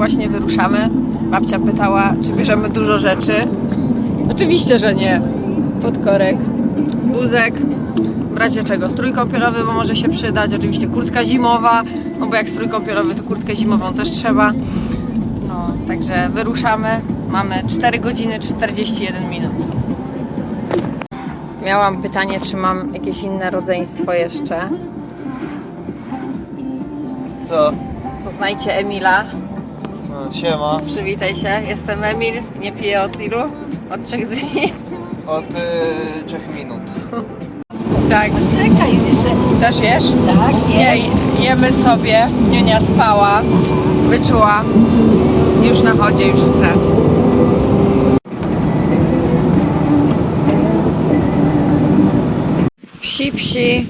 właśnie wyruszamy. Babcia pytała, czy bierzemy dużo rzeczy. Oczywiście, że nie. Podkorek, wózek, w razie czego strój kąpielowy, bo może się przydać. Oczywiście kurtka zimowa, no bo jak strój kąpielowy, to kurtkę zimową też trzeba. No, także wyruszamy. Mamy 4 godziny 41 minut. Miałam pytanie, czy mam jakieś inne rodzeństwo jeszcze. Co? Poznajcie Emila. Siema. Przywitaj się. Jestem Emil. Nie piję od ilu? Od trzech dni. Od y, trzech minut. Tak. Czekaj jeszcze. Też jesz? Tak, Nie, jemy sobie. Niunia spała. Wyczuła. Już na chodzie, już chce. Psi, psi.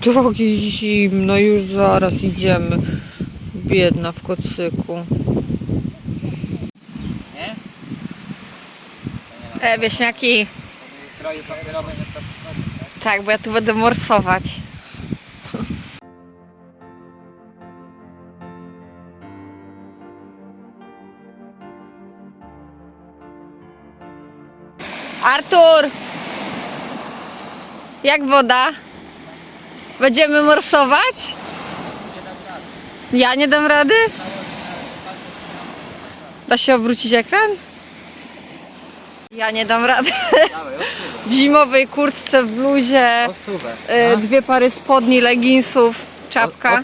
Drogie zimno, już zaraz idziemy. Biedna w kocyku. Nie? E, wieśniaki. To Tak, bo ja tu będę morsować. Artur! Jak woda? Będziemy morsować? Ja nie dam rady? Da się obrócić ekran? Ja nie dam rady. W zimowej kurtce, w bluzie, y, dwie pary spodni, leginsów, czapka.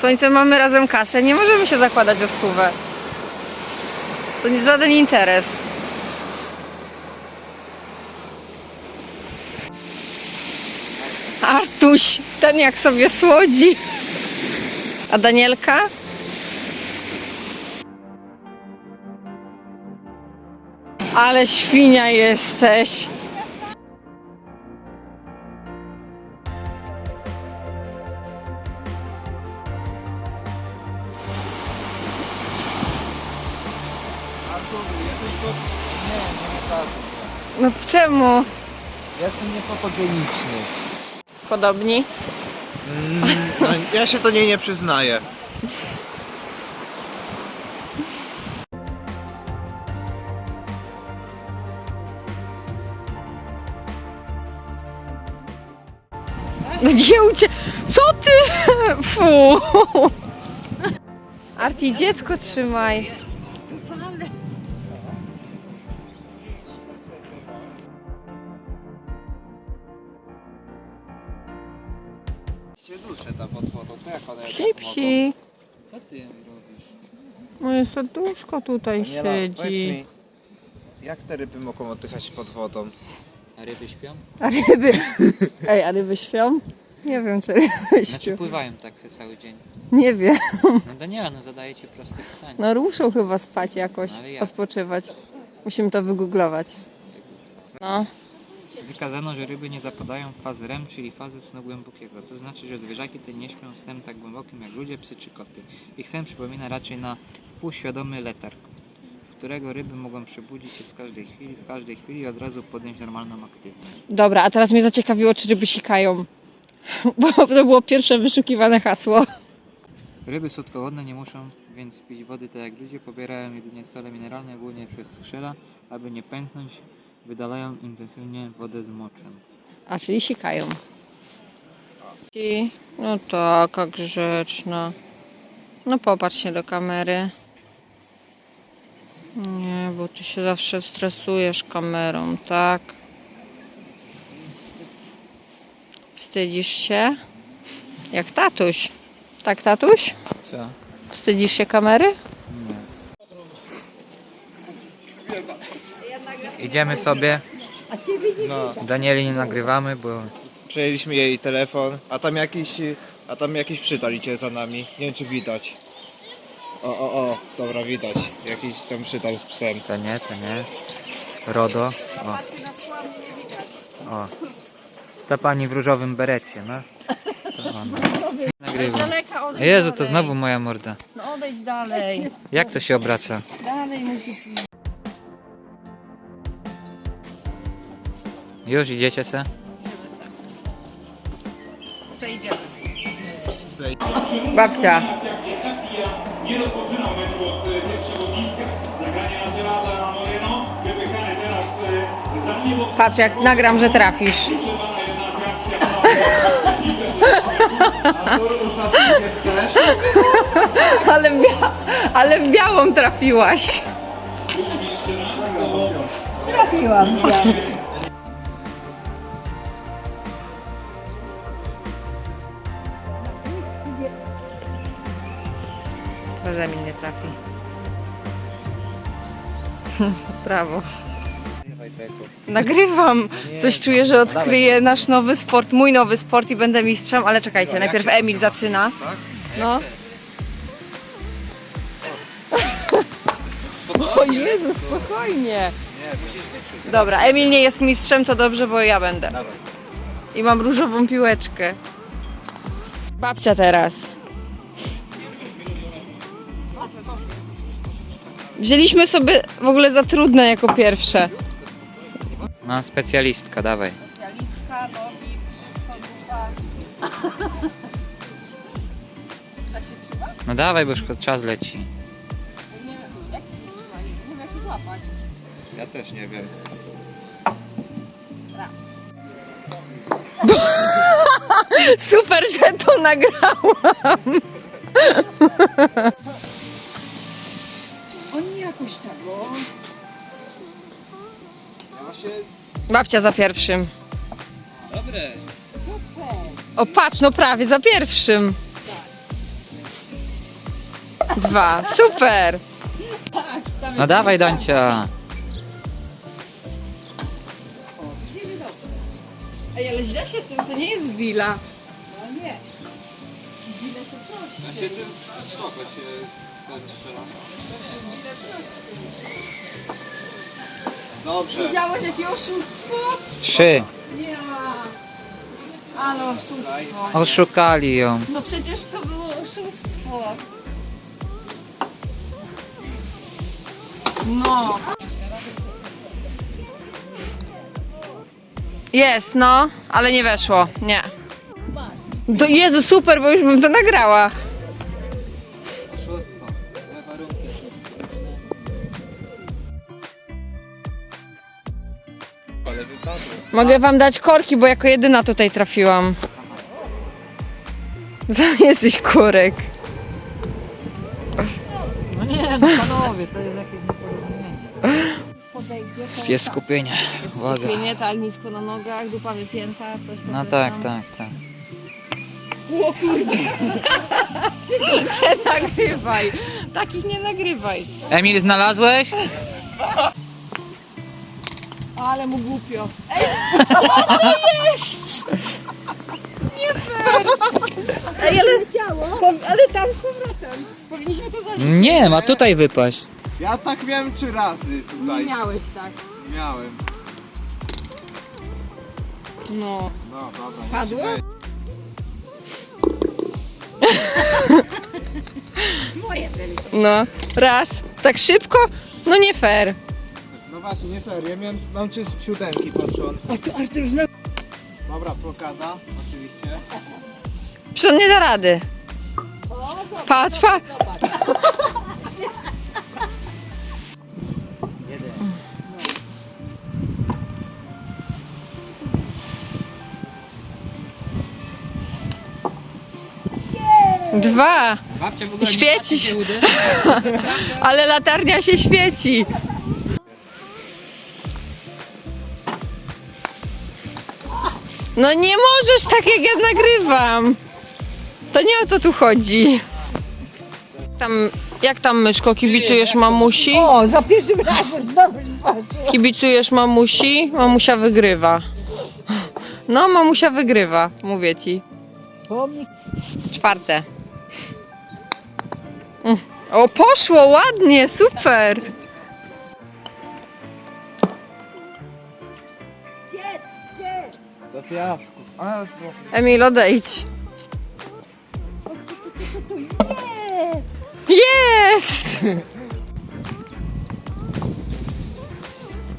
Słońce mamy razem kasę, nie możemy się zakładać o stówę. To nie żaden interes. Artuś, ten jak sobie słodzi. A Danielka? Ale świnia jesteś. No czemu? Jestem niefotogeniczny. Podobni. Mm, no, ja się do niej nie przyznaję. Gdzie ucie... Co ty? Fu. Arti, dziecko trzymaj. Się duszę tam pod wodą. To jak one Psi, psi. Co ty robisz? Moje serduszko tutaj Daniela, powiedz siedzi. mi, jak te ryby mogą oddychać pod wodą? A ryby śpią? A ryby... Ej, a ryby śpią? Nie wiem, czy ryby Znaczy śpią. pływają tak se cały dzień. Nie wiem. No Daniela, no zadaje ci proste pytanie. No ruszą chyba spać jakoś, Ale jak? odpoczywać. Musimy to wygooglować. No. Wykazano, że ryby nie zapadają w fazę REM, czyli fazę snu głębokiego. To znaczy, że zwierzaki te nie śpią snem tak głębokim jak ludzie, psy czy koty. Ich sen przypomina raczej na półświadomy letarg, w którego ryby mogą przebudzić się z każdej chwili, w każdej chwili i od razu podjąć normalną aktywność. Dobra, a teraz mnie zaciekawiło, czy ryby sikają. Bo to było pierwsze wyszukiwane hasło. Ryby słodkowodne nie muszą więc pić wody tak jak ludzie, pobierają jedynie sole mineralne, głównie przez skrzela, aby nie pęknąć, wydalają intensywnie wodę z moczem. A, czyli sikają. I, no taka grzeczna. No popatrz się do kamery. Nie, bo ty się zawsze stresujesz kamerą, tak? Wstydzisz się? Jak tatuś. Tak, tatuś? Co? Wstydzisz się kamery? Idziemy sobie. No, Danieli nie nagrywamy, bo przejęliśmy jej telefon, a tam jakiś, a tam jakiś przytal idzie za nami. Nie wiem czy widać. O, o, o, dobra widać. Jakiś tam przytal z psem. to nie, to nie. RODO. O. o. Ta pani w różowym berecie, no. To ona. Nagrywam. daleka odejdź Jezu, to znowu moja morda. No odejdź dalej. Jak to się obraca? Dalej musisz iść. Już idziecie se? Co idziemy? Zej- Babcia, nie rozpoczynał meczu od pierwszego bliska. Zagranie na Moreno, wypychany teraz za niebo. Patrz, jak nagram, że trafisz. Jednak A nie chcesz? Ale, w bia- ale w białą trafiłaś. Trafiłam w białą. Beze mnie nie trafi. Brawo. Nagrywam. Coś czuję, że odkryję nasz nowy sport, mój nowy sport i będę mistrzem, ale czekajcie, najpierw Emil zaczyna. Tak? No. O Jezu, spokojnie. Dobra, Emil nie jest mistrzem, to dobrze, bo ja będę. I mam różową piłeczkę. Babcia teraz. Wzięliśmy sobie w ogóle za trudne jako pierwsze. No, specjalistka, dawaj. Specjalistka, nogi, wszystko dupa. Tak się trzyma? No dawaj, bo już czas leci. Nie wiem, jak się trzyma? Nie wiem jak się złapać. Ja też nie wiem. Super, że to nagrałam. Jakoś tego. Ja się... Babcia za pierwszym. Dobre. Super. O patrz, no prawie za pierwszym. Dwa, super. Tak, stawiam No dawaj, Dancia. Ej, ale źle się tym, to nie jest wila. No nie. Ile się prosi. Ja się tym spoko się. Dobrze. Widziałeś jakie oszustwo? Trzy. Nie. Ale oszustwo. Oszukali ją. No przecież to było oszustwo. No. Jest, no, ale nie weszło. Nie. Do, Jezu, super, bo już bym to nagrała. Ale wypadło. Mogę wam dać korki, bo jako jedyna tutaj trafiłam. Sam jesteś kurek. No nie, no panowie, to jest jakieś nieporozumienie. Podejdzie, to Jest tak. skupienie. Uwaga. Skupienie, tak, nisko na nogach, dupa wypięta, coś tam. No coś tak, tam. tak, tak. O kurde! Nie nagrywaj! Takich nie nagrywaj. Emil, znalazłeś? Ale mu głupio. Ej, co to jest? Nie fair! Ej, ale, ale tam z powrotem. Powinniśmy to zaliczyć. Nie, ma tutaj wypaść. Ja tak miałem trzy razy Nie tutaj. miałeś tak. Miałem. No. No dobra. niech Padło? się. No. Raz. Tak szybko? No nie fair. Właśnie, nie fair. Ja miałem, mam trzy siódemki. A Artur znowu. Dobra, blokada, oczywiście. Przecież on nie da rady. Patrz, patrz. Dwa. Babcia w ogóle Świeci się. Ale latarnia się świeci. No nie możesz tak jak ja nagrywam. To nie o to tu chodzi. Tam, jak tam myszko, kibicujesz mamusi? O, za pierwszym razem znowu patrzę. Kibicujesz mamusi? Mamusia wygrywa. No, mamusia wygrywa, mówię ci. Pomnik. Czwarte. Mm. O, poszło ładnie, super. Do piasku. A, no. Emil, odejdź. Jest!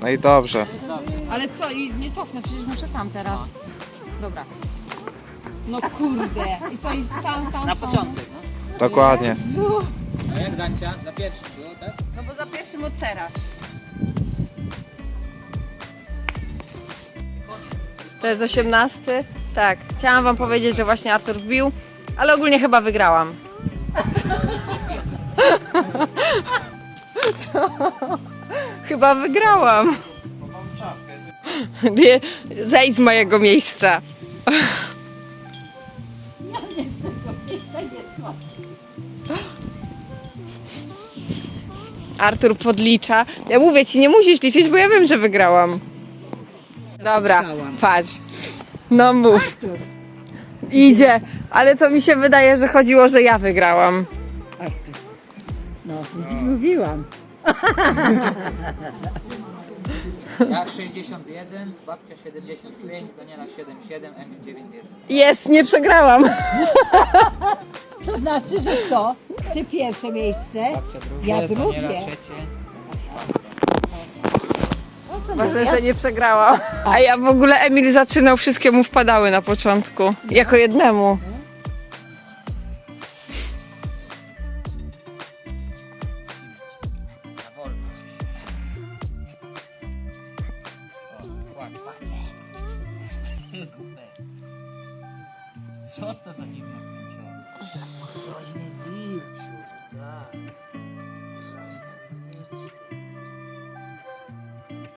no i dobrze. Ale co, i nie cofnę, przecież muszę tam teraz. Dobra. No kurde. I co, i tam, tam, Na początek. Dokładnie. A jak Dancia? Za pierwszy było, tak? No bo za pierwszym od teraz. To jest 18. Tak, chciałam wam powiedzieć, że właśnie Artur wbił, ale ogólnie chyba wygrałam. Co? Chyba wygrałam. Nie, zejdź z mojego miejsca. Artur podlicza. Ja mówię ci, nie musisz liczyć, bo ja wiem, że wygrałam. Dobra, patrz. No mów. Idzie, ale to mi się wydaje, że chodziło, że ja wygrałam. No, mówiłam. Ja 61, babcia 75, Daniela 77, Emil 91. Jest, nie przegrałam. To znaczy, że co? Ty pierwsze miejsce, Babcia drugie, Ja Daniela drugie. trzecie. Ważne, że nie przegrałam. A ja w ogóle Emil zaczynał, wszystkie mu wpadały na początku. Jako jednemu. Co to za dziwne? Groźny wilczu. Tak.